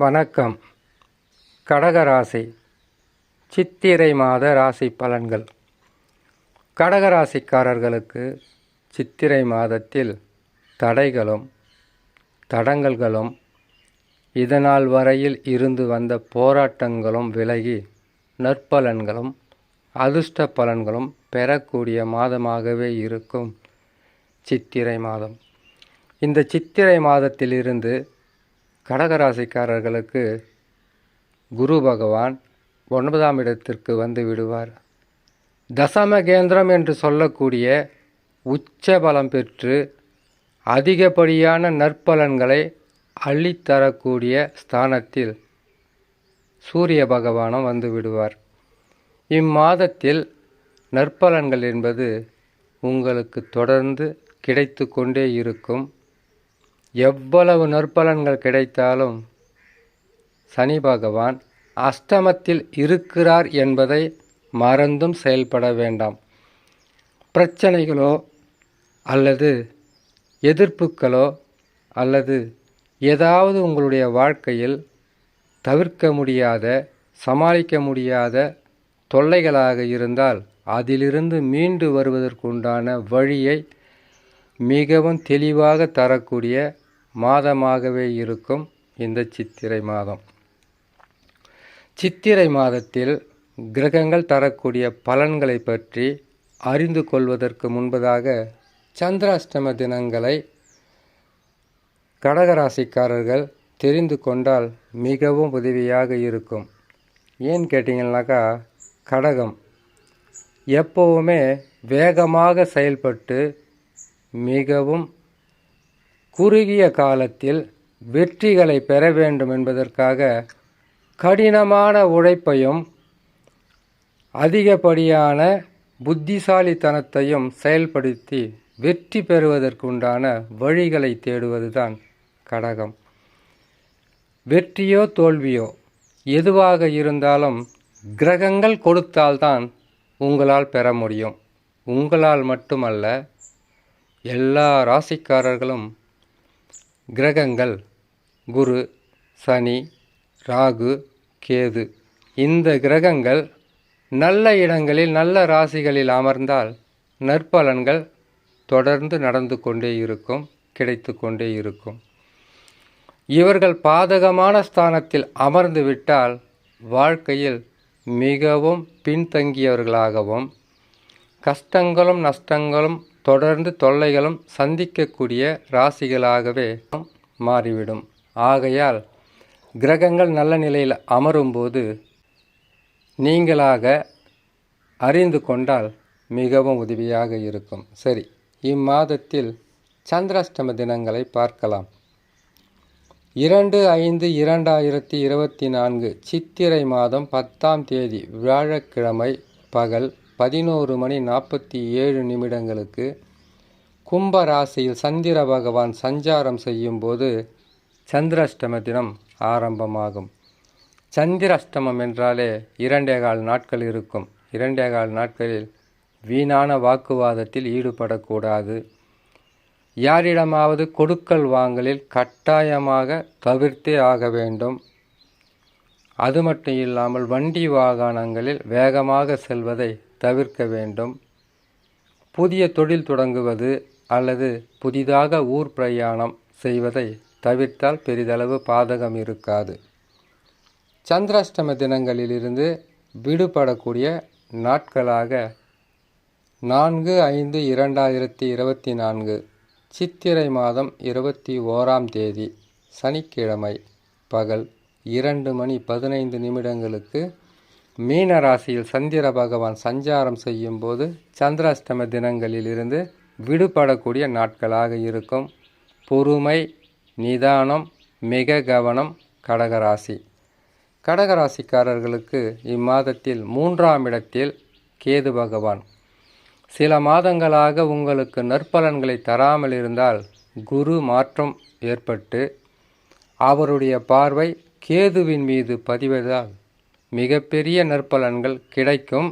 வணக்கம். கடகராசி சித்திரை மாத ராசி பலன்கள். கடகராசிக்காரர்களுக்கு சித்திரை மாதத்தில் தடைகளும் தடங்கல்களும் இதனால் வரையில் இருந்து வந்த போராட்டங்களும் விலகி நற்பலன்களும் அதிர்ஷ்ட பலன்களும் பெறக்கூடிய மாதமாகவே இருக்கும் சித்திரை மாதம். இந்த சித்திரை மாதத்திலிருந்து கடகராசிக்காரர்களுக்கு குரு பகவான் ஒன்பதாம் இடத்திற்கு வந்து விடுவார். தசமகேந்திரம் என்று சொல்லக்கூடிய உச்ச பலம் பெற்று அதிகப்படியான நற்பலன்களை அள்ளித்தரக்கூடிய ஸ்தானத்தில் சூரிய பகவானும் வந்து விடுவார். இம்மாதத்தில் நற்பலன்கள் என்பது உங்களுக்கு தொடர்ந்து கிடைத்து கொண்டே இருக்கும். எவ்வளவு நற்பலன்கள் கிடைத்தாலும் சனி பகவான் அஷ்டமத்தில் இருக்கிறார் என்பதை மறந்தும் செயல்பட வேண்டாம். பிரச்சனைகளோ அல்லது எதிர்ப்புகளோ அல்லது ஏதாவது உங்களுடைய வாழ்க்கையில் தவிர்க்க முடியாத சமாளிக்க முடியாத தொல்லைகளாக இருந்தால் அதிலிருந்து மீண்டு வருவதற்குண்டான வழியை மிகவும் தெளிவாக தரக்கூடிய மாதமாகவே இருக்கும் இந்த சித்திரை மாதம். சித்திரை மாதத்தில் கிரகங்கள் தரக்கூடிய பலன்களை பற்றி அறிந்து கொள்வதற்கு முன்பதாக சந்திராஷ்டம தினங்களை கடகராசிக்காரர்கள் தெரிந்து கொண்டால் மிகவும் உதவியாக இருக்கும். ஏன்னு கேட்டிங்கன்னாக்கா கடகம் எப்போவுமே வேகமாக செயல்பட்டு மிகவும் குறுகிய காலத்தில் வெற்றிகளை பெற வேண்டும் என்பதற்காக கடினமான உழைப்பையும் அதிகப்படியான புத்திசாலித்தனத்தையும் செயல்படுத்தி வெற்றி பெறுவதற்குண்டான வழிகளை தேடுவதுதான் கடகம். வெற்றியோ தோல்வியோ எதுவாக இருந்தாலும் கிரகங்கள் கொடுத்தால்தான் உங்களால் பெற முடியும். உங்களால் மட்டுமல்ல எல்லா ராசிக்காரர்களும் கிரகங்கள் குரு சனி ராகு கேது. இந்த கிரகங்கள் நல்ல இடங்களில் நல்ல ராசிகளில் அமர்ந்தால் நற்பலன்கள் தொடர்ந்து நடந்து கொண்டே இருக்கும் கிடைத்து கொண்டே இருக்கும். இவர்கள் பாதகமான ஸ்தானத்தில் அமர்ந்து விட்டால் வாழ்க்கையில் மிகவும் பின்தங்கியவர்களாகவும் கஷ்டங்களும் நஷ்டங்களும் தொடர்ந்து தொல்லைகளும் சந்திக்கக்கூடிய ராசிகளாகவே மாறிவிடும். ஆகையால் கிரகங்கள் நல்ல நிலையில் அமரும்போது நீங்களாக அறிந்து கொண்டால் மிகவும் உதவியாக இருக்கும். சரி இம்மாதத்தில் சந்திராஷ்டம தினங்களை பார்க்கலாம். இரண்டு ஐந்து இரண்டாயிரத்தி இருபத்தி நான்கு சித்திரை மாதம் பத்தாம் தேதி வியாழக்கிழமை பகல் பதினோரு மணி நாற்பத்தி ஏழு நிமிடங்களுக்கு கும்ப ராசியில் சந்திர பகவான் சஞ்சாரம் செய்யும்போது சந்திராஷ்டம தினம் ஆரம்பமாகும். சந்திராஷ்டமம் என்றாலே இரண்டே கால் நாட்கள் இருக்கும். இரண்டே கால் நாட்களில் வீணான வாக்குவாதத்தில் ஈடுபடக்கூடாது. யாரிடமாவது கொடுக்கல் வாங்கலில் கட்டாயமாக தவிர்த்தே ஆக வேண்டும். அது மட்டும் இல்லாமல் வண்டி வாகனங்களில் வேகமாக செல்வதை தவிர்க்க வேண்டும். புதிய தொழில் தொடங்குவது அல்லது புதிதாக ஊர் பிரயாணம் செய்வதை தவிர்த்தால் பெரிதளவு பாதகம் இருக்காது. சந்திராஷ்டம தினங்களிலிருந்து விடுபடக்கூடிய நாட்களாக நான்கு ஐந்து இரண்டாயிரத்தி இருபத்தி நான்கு சித்திரை மாதம் இருபத்தி ஓராம் தேதி சனிக்கிழமை பகல் இரண்டு மணி பதினைந்து நிமிடங்களுக்கு மீன ராசியில் சந்திர பகவான் சஞ்சாரம் செய்யும்போது சந்திராஷ்டம தினங்களிலிருந்து விடுபடக்கூடிய நாட்களாக இருக்கும். பொறுமை நிதானம் மிக கவனம் கடகராசி. கடகராசிக்காரர்களுக்கு இம்மாதத்தில் மூன்றாம் இடத்தில் கேது பகவான். சில மாதங்களாக உங்களுக்கு நற்பலன்களை தராமல் இருந்தால் குரு மாற்றம் ஏற்பட்டு அவருடைய பார்வை கேதுவின் மீது பதிவதால் மிகப்பெரிய நற்பலன்கள் கிடைக்கும்.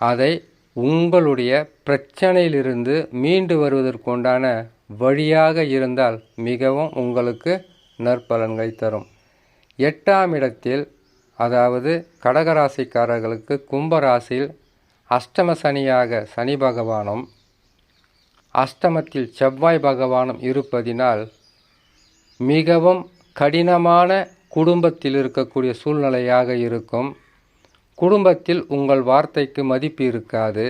அதை உங்களுடைய பிரச்சனையிலிருந்து மீண்டு வருவதற்குண்டான வழியாக இருந்தால் மிகவும் உங்களுக்கு நற்பலன்களை தரும். எட்டாம் இடத்தில் அதாவது கடகராசிக்காரர்களுக்கு கும்பராசியில் அஷ்டம சனியாக சனி பகவானும் அஷ்டமத்தில் செவ்வாய் பகவானும் இருப்பதினால் மிகவும் கடினமான குடும்பத்தில் இருக்கக்கூடிய சூழ்நிலையாக இருக்கும். குடும்பத்தில் உங்கள் வார்த்தைக்கு மதிப்பு இருக்காது.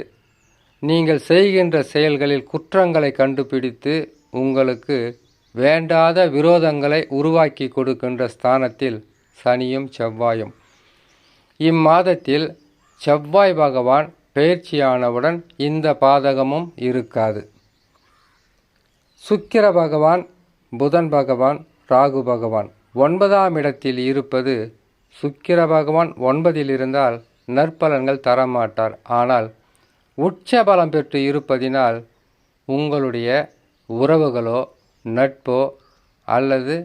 நீங்கள் செய்கின்ற செயல்களில் குற்றங்களை கண்டுபிடித்து உங்களுக்கு வேண்டாத விரோதங்களை உருவாக்கி கொடுக்கின்ற ஸ்தானத்தில் சனியும் செவ்வாயும். இம்மாதத்தில் செவ்வாய் பகவான் பயிற்சியானவுடன் இந்த பாதகமும் இருக்காது. சுக்கிர பகவான் புதன் பகவான் ராகு பகவான். ஒன்பதாம் இடத்தில் இருப்பது சுக்கிர பகவான் ஒன்பதில் இருந்தால் நற்பலன்கள் தரமாட்டார். ஆனால் உச்ச பலம் பெற்று இருப்பதினால் உங்களுடைய உறவுகளோ நட்போ அல்லது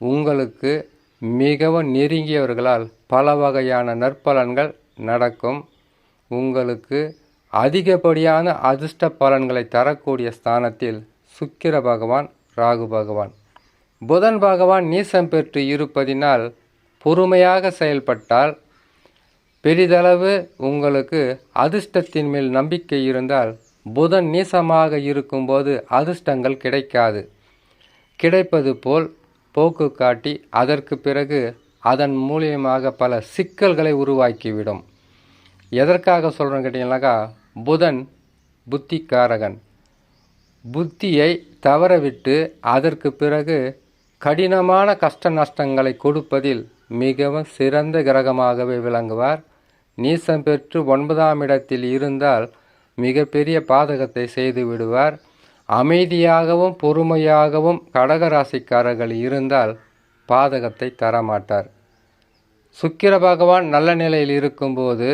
உங்களுக்கு மிகவும் நெருங்கியவர்களால் பல வகையான நற்பலன்கள் நடக்கும். உங்களுக்கு அதிகப்படியான அதிர்ஷ்ட பலன்களை தரக்கூடிய ஸ்தானத்தில் சுக்கிர பகவான் ராகு பகவான். புதன் பகவான் நீசம் பெற்று இருப்பதினால் பொறுமையாக செயல்பட்டால் பெரிதளவு உங்களுக்கு அதிர்ஷ்டத்தின் மேல் நம்பிக்கை இருந்தால் புதன் நீசமாக இருக்கும்போது அதிர்ஷ்டங்கள் கிடைக்காது. கிடைப்பது போல் போக்கு காட்டி அதற்கு பிறகு அதன் மூலியமாக பல சிக்கல்களை உருவாக்கிவிடும். எதற்காக சொல்கிறேன்னு கேட்டிங்கனாக்கா புதன் புத்திக்காரகன். புத்தியை தவறவிட்டு அதற்கு பிறகு கடினமான கஷ்ட நஷ்டங்களை கொடுப்பதில் மிகவும் சிறந்த கிரகமாகவே விளங்குவார். நீசம் பெற்று ஒன்பதாம் இடத்தில் இருந்தால் மிகப்பெரிய பாதகத்தை செய்து விடுவார். அமைதியாகவும் பொறுமையாகவும் கடகராசிக்காரர்கள் இருந்தால் பாதகத்தை தரமாட்டார். சுக்கிர பகவான் நல்ல நிலையில் இருக்கும்போது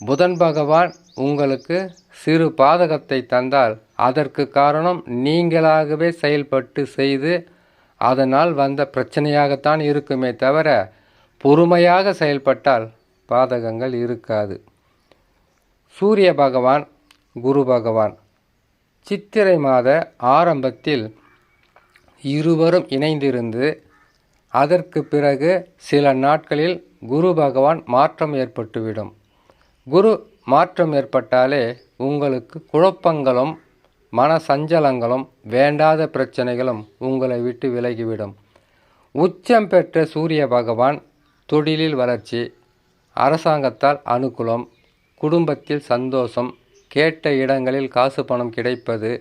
புதன் பகவான் உங்களுக்கு சிறு பாதகத்தை தந்தால் அதற்கு காரணம் நீங்களாகவே செயல்பட்டு செய்து அதனால் வந்த பிரச்சனையாகத்தான் இருக்குமே தவிர பொறுமையாக செயல்பட்டால் பாதகங்கள் இருக்காது. சூரிய பகவான் குரு பகவான். சித்திரை மாத ஆரம்பத்தில் இருவரும் இணைந்திருந்து அதற்கு பிறகு சில நாட்களில் குரு பகவான் மாற்றம் ஏற்பட்டுவிடும். குரு மாற்றம் ஏற்பட்டாலே உங்களுக்கு குழப்பங்களும் மன சஞ்சலங்களும் வேண்டாத பிரச்சனைகளும் உங்களை விட்டு விலகிவிடும். உச்சம் பெற்ற சூரிய பகவான் தொழிலில் வளர்ச்சி அரசாங்கத்தால் அனுகூலம் குடும்பத்தில் சந்தோஷம் கேட்ட இடங்களில் காசு பணம் கிடைப்பது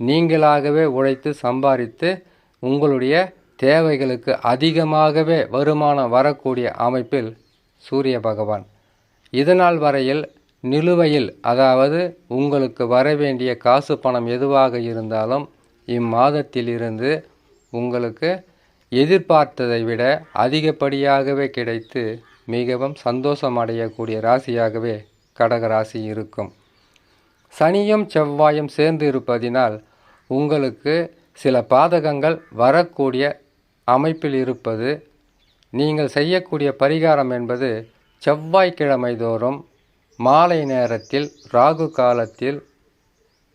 நீங்களாகவே உழைத்து சம்பாதித்து உங்களுடைய தேவைகளுக்கு அதிகமாகவே வருமானம் வரக்கூடிய அமைப்பில் சூரிய பகவான். இதனால் வரையில் நிலுவையில் அதாவது உங்களுக்கு வர வேண்டிய காசு பணம் எதுவாக இருந்தாலும் இம்மாதத்தில் இருந்து உங்களுக்கு எதிர்பார்த்ததை விட அதிகப்படியாகவே கிடைத்து மிகவும் சந்தோஷம் அடையக்கூடிய ராசியாகவே கடக ராசி இருக்கும். சனியும் செவ்வாயும் சேர்ந்து இருப்பதினால் உங்களுக்கு சில பாதகங்கள் வரக்கூடிய அமைப்பில் இருப்பது நீங்கள் செய்யக்கூடிய பரிகாரம் என்பது செவ்வாய்க்கிழமை தோறும் மாலை நேரத்தில் ராகு காலத்தில்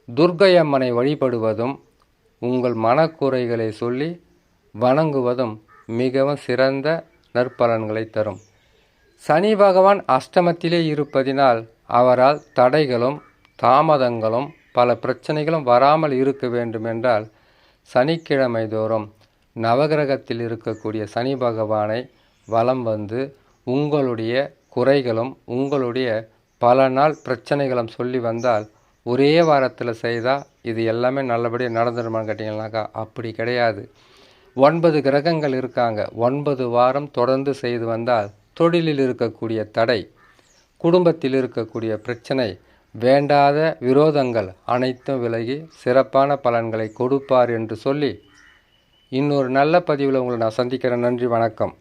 துர்க்கையம்மனை வழிபடுவதும் உங்கள் மனக்குறைகளை சொல்லி வணங்குவதும் மிகவும் சிறந்த நற்பலன்களை தரும். சனி பகவான் அஷ்டமத்திலே இருப்பதினால் அவரால் தடைகளும் தாமதங்களும் பல பிரச்சனைகளும் வராமல் இருக்க வேண்டுமென்றால் சனிக்கிழமை தோறும் நவகிரகத்தில் இருக்கக்கூடிய சனி பகவானை வலம் வந்து உங்களுடைய குறைகளும் உங்களுடைய பல நாள் பிரச்சனைகளும் சொல்லி வந்தால் ஒரே வாரத்தில் செய்தால் இது எல்லாமே நல்லபடியாக நடந்துருமான்னு கேட்டிங்கனாக்கா அப்படி கிடையாது. ஒன்பது கிரகங்கள் இருக்காங்க. ஒன்பது வாரம் தொடர்ந்து செய்து வந்தால் தொழிலில் இருக்கக்கூடிய தடை குடும்பத்தில் இருக்கக்கூடிய பிரச்சனை வேண்டாத விரோதங்கள் அனைத்தும் விலகி சிறப்பான பலன்களை கொடுப்பார் என்று சொல்லி இன்னொரு நல்ல பதிவில் உங்களை நான் சந்திக்கிறேன். நன்றி வணக்கம்.